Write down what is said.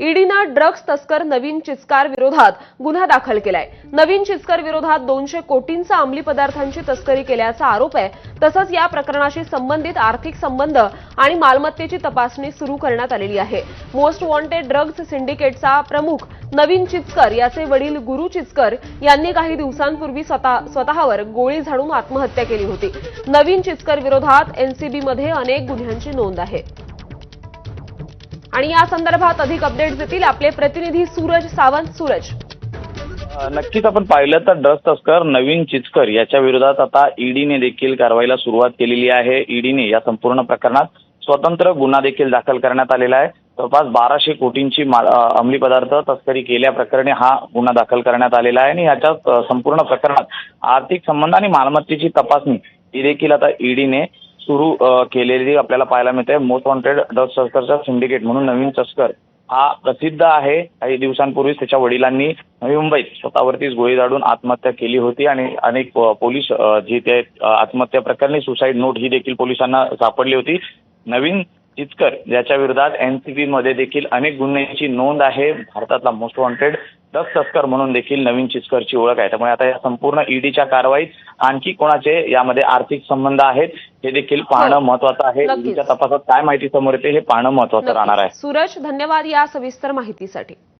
ईडीनं ड्रग्ज तस्कर नवीन चिचकार विरोधात गुन्हा दाखल केलाय. नवीन चिचकर विरोधात दोनशे कोटींचा अंमली पदार्थांची तस्करी केल्याचा आरोप आहे. तसंच या प्रकरणाशी संबंधित आर्थिक संबंध आणि मालमत्तेची तपासणी सुरू करण्यात आलेली आहे. मोस्ट वॉन्टेड ड्रग्ज सिंडिकेटचा प्रमुख नवीन चिचकर याचे वडील गुरु चिचकर यांनी काही दिवसांपूर्वी स्वतः स्वतःवर गोळी झाडून आत्महत्या केली होती. नवीन चिचकर विरोधात एनसीबीमध्ये अनेक गुन्ह्यांची नोंद आहे. आणि या संदर्भात अधिक अपडेट देतील आपले प्रतिनिधी सूरज सावंत सूरज. नक्कीच आपण पाहिलं तर ड्रग्ज तस्कर नवीन चिचकर याच्या विरोधात आता ईडीने देखील कारवाईला सुरुवात केलेली आहे. ईडीने या संपूर्ण प्रकरणात स्वतंत्र गुन्हा देखील दाखल करण्यात आलेला आहे. जवळपास बाराशे कोटींची मा- अंमली पदार्थ तस्करी केल्याप्रकरणी हा गुन्हा दाखल करण्यात आलेला आहे आणि याच्या संपूर्ण प्रकरणात आर्थिक संबंध आणि मालमत्तेची तपासणी ही देखील आता ईडीने सुरू केलेली आपल्याला पाहायला मिळते. मोस्ट वॉन्टेड ड्रग्ज तस्करचा सिंडिकेट म्हणून नवीन तस्कर हा प्रसिद्ध आहे. काही दिवसांपूर्वीच त्याच्या वडिलांनी नवी मुंबईत स्वतःवरतीच गोळी झाडून आत्महत्या केली होती आणि अनेक पोलीस जी ते आत्महत्या प्रकरणी सुसाईड नोट ही देखील पोलिसांना सापडली होती. नवीन चितकर ज्याच्या विरोधात एनसीबी मध्ये देखील अनेक गुन्ह्यांची नोंद आहे. भारतातला मोस्ट वॉन्टेड ड्रग्ज तस्कर म्हणून देखील नवीन चितकरची ओळख आहे. त्यामुळे आता या संपूर्ण ईडीच्या कारवाईत आणखी कोणाचे यामध्ये आर्थिक संबंध आहेत हे देखील पाहणं हो. महत्वाचं आहे. ईडीच्या तपासात काय माहिती समोर येते हे पाहणं महत्वाचं राहणार आहे सूरज धन्यवाद या सविस्तर माहितीसाठी